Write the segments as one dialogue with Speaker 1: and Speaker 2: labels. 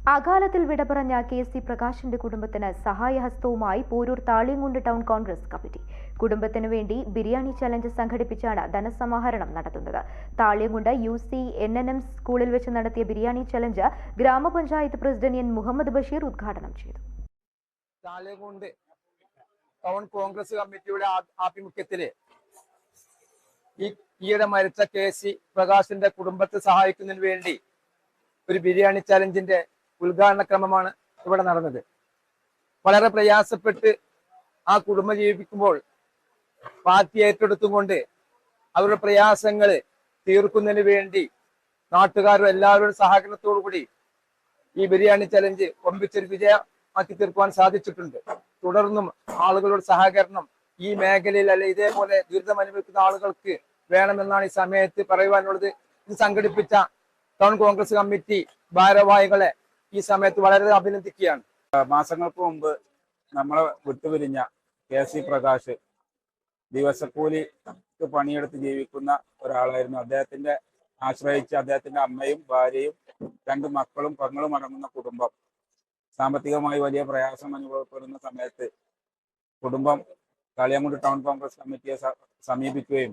Speaker 1: അകാലത്തിൽ വിട പറഞ്ഞ കെ സി പ്രകാശിന്റെ കുടുംബത്തിന് സഹായഹസ്തവുമായി പോരൂർ താളിയങ്കുണ്ട് ടൗൺ കോൺഗ്രസ് കമ്മിറ്റി. കുടുംബത്തിനു വേണ്ടി ബിരിയാണി ചലഞ്ച് സംഘടിപ്പിച്ചാണ് ധനസമാഹരണം നടത്തുന്നത്. Thaliyankundu U C N N M സ്കൂളിൽ വെച്ച് നടത്തിയ ബിരിയാണി ചലഞ്ച് ഗ്രാമപഞ്ചായത്ത് പ്രസിഡന്റ് എൻ മുഹമ്മദ് ബഷീർ ഉദ്ഘാടനം ചെയ്തു.
Speaker 2: ടൗൺ കോൺഗ്രസ് കമ്മിറ്റിയുടെ ആഭിമുഖ്യത്തിൽ ഈയിടെ മരിച്ച കെ സി പ്രകാശിന്റെ കുടുംബത്തെ സഹായിക്കുന്നതിന് വേണ്ടി ഒരു ബിരിയാണി ചലഞ്ചിന്റെ ഉദ്ഘാടന ക്രമമാണ് ഇവിടെ നടന്നത്. വളരെ പ്രയാസപ്പെട്ട് ആ കുടുംബം ജീവിപ്പിക്കുമ്പോൾ പാർട്ടി ഏറ്റെടുത്തുകൊണ്ട് അവരുടെ പ്രയാസങ്ങൾ തീർക്കുന്നതിന് വേണ്ടി നാട്ടുകാരും എല്ലാവരുടെ സഹകരണത്തോടു കൂടി ഈ ബിരിയാണി ചലഞ്ച് ഒമ്പിച്ചൊരു വിജയമാക്കി തീർക്കുവാൻ സാധിച്ചിട്ടുണ്ട്. തുടർന്നും ആളുകളുടെ സഹകരണം ഈ മേഖലയിൽ അല്ലെ ഇതേപോലെ ദുരിതം അനുഭവിക്കുന്ന ആളുകൾക്ക് വേണമെന്നാണ് ഈ സമയത്ത് പറയുവാനുള്ളത്. ഇത് സംഘടിപ്പിച്ച ടൗൺ കോൺഗ്രസ് കമ്മിറ്റി ഭാരവാഹികളെ ഈ സമയത്ത് വളരെ അഭിനന്ദിക്കുകയാണ്.
Speaker 3: മാസങ്ങൾക്ക് മുമ്പ് നമ്മളെ വിട്ടുപിരിഞ്ഞ കെ സി പ്രകാശ് ദിവസക്കൂലി പണിയെടുത്ത് ജീവിക്കുന്ന ഒരാളായിരുന്നു. അദ്ദേഹത്തിന്റെ ആശ്രയിച്ച് അദ്ദേഹത്തിന്റെ അമ്മയും ഭാര്യയും രണ്ട് മക്കളും പെങ്ങളും അടങ്ങുന്ന കുടുംബം. സാമ്പത്തികമായി വലിയ പ്രയാസം അനുഭവപ്പെടുന്ന സമയത്ത് കുടുംബം കാളിയാങ്കുണ്ട് ടൗൺ കോൺഗ്രസ് കമ്മിറ്റിയെ സമീപിക്കുകയും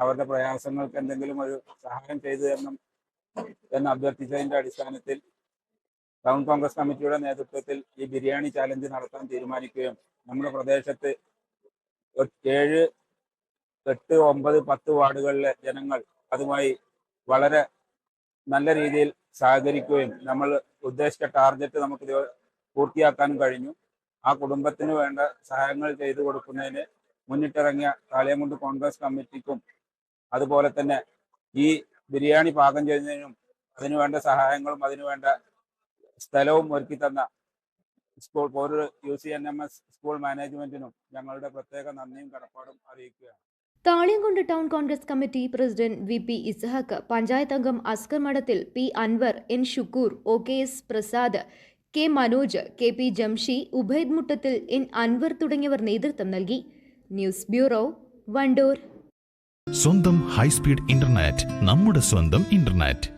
Speaker 3: അവരുടെ പ്രയാസങ്ങൾക്ക് എന്തെങ്കിലും ഒരു സഹായം ചെയ്തു തരണം എന്ന് അഭ്യർത്ഥിച്ചതിന്റെ അടിസ്ഥാനത്തിൽ ടൗൺ കോൺഗ്രസ് കമ്മിറ്റിയുടെ നേതൃത്വത്തിൽ ഈ ബിരിയാണി ചാലഞ്ച് നടത്താൻ തീരുമാനിക്കുകയും നമ്മുടെ പ്രദേശത്ത് ഏഴ് എട്ട് ഒമ്പത് പത്ത് വാർഡുകളിലെ ജനങ്ങൾ അതുമായി വളരെ നല്ല രീതിയിൽ സഹകരിക്കുകയും നമ്മൾ ഉദ്ദേശിച്ച ടാർഗറ്റ് നമുക്ക് പൂർത്തിയാക്കാൻ കഴിഞ്ഞു. ആ കുടുംബത്തിന് വേണ്ട സഹായങ്ങൾ ചെയ്തു കൊടുക്കുന്നതിന് മുന്നിട്ടിറങ്ങിയ കാളിയംകുണ്ട് കോൺഗ്രസ് കമ്മിറ്റിക്കും അതുപോലെ തന്നെ ഈ ബിരിയാണി പാകം ചെയ്യുന്നതിനും അതിനുവേണ്ട സഹായങ്ങളും അതിനുവേണ്ട സ്ഥലവും ഒരുക്കി തന്ന school Poroor U C N M S school മാനേജ്മെന്റിനും ഞങ്ങളുടെ പ്രത്യേക നന്ദിയും കടപ്പാടും അറിയിക്കുകയാണ്.
Speaker 1: Thaliyankundu town Congress committee president V P Ishaq panchayat അംഗം Askar Madathil P Anwar N Shukkur O K S Prasad K Manoj K P Jamshi Ubaid Muttathil N Anwar തുടങ്ങിയവർ നേതൃത്വം നൽകി. News bureau Wandoor.
Speaker 4: സ്വന്തം high speed internet നമ്മുടെ സ്വന്തം internet.